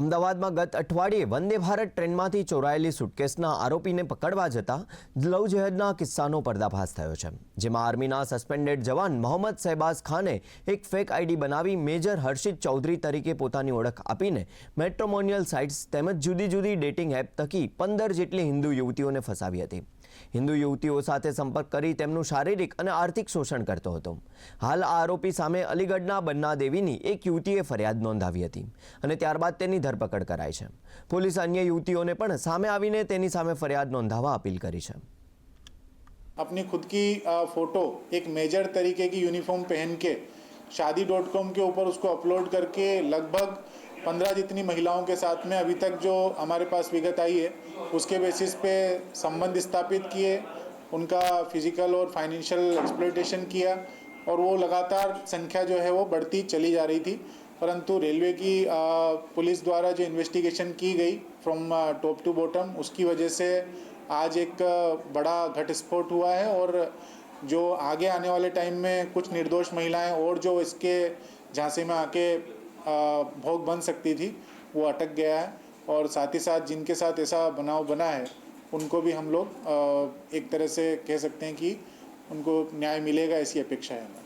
અમદાવાદમાં ગત અઠવાડિયે વંદે ભારત ટ્રેનમાંથી ચોરાયેલી સુટકેસના આરોપીને પકડવા જતા લવ કિસ્સાનો પર્દાફાશ થયો છે, જેમાં આર્મીના સસ્પેન્ડેડ જવાન મોહમ્મદ શહેબાઝ ખાને એક ફેક આઈડી બનાવી મેજર હર્ષિત ચૌધરી તરીકે પોતાની ઓળખ આપીને મેટ્રોમોનિયલ સાઇટ્સ તેમજ જુદી જુદી ડેટિંગ એપ થકી પંદર જેટલી હિન્દુ યુવતીઓને ફસાવી હતી. હિન્દુ યુવતીઓ સાથે સંપર્ક કરી તેમનું શારીરિક અને આર્થિક શોષણ કરતો હતો. હાલ આ આરોપી સામે અલીગઢના બન્ના દેવીની એક યુવતીએ ફરિયાદ નોંધાવી હતી અને ત્યારબાદ તેની ધરપકડ કરાઈ છે પોલીસ અન્ય યુવતીઓને પણ સામે આવીને તેની સામે ફરિયાદ નોંધાવવા અપીલ કરી છે अपनी खुद की आ, फोटो एक मेजर तरीके की यूनिफॉर्म पहन के शादी डॉट कॉम के ऊपर उसको अपलोड करके लगभग पंद्रह जितनी महिलाओं के साथ में अभी तक जो हमारे पास विगत आई है उसके बेसिस पे संबंध स्थापित किए उनका फिजिकल और फाइनेंशियल एक्सप्लोइटेशन किया और वो लगातार संख्या जो है वो बढ़ती चली जा रही थी परंतु रेलवे की पुलिस द्वारा जो इन्वेस्टिगेशन की गई फ्रॉम टॉप टू बॉटम उसकी वजह से आज एक बड़ा घटस्फोट हुआ है और जो आगे आने वाले टाइम में कुछ निर्दोष महिलाएँ और जो इसके झांसे में आके भोग बन सकती थी, वो अटक गया है और साथ ही साथ जिनके साथ ऐसा बनाव बना है, उनको भी हम लोग एक तरह से कह सकते हैं कि उनको न्याय मिलेगा ऐसी अपेक्षा है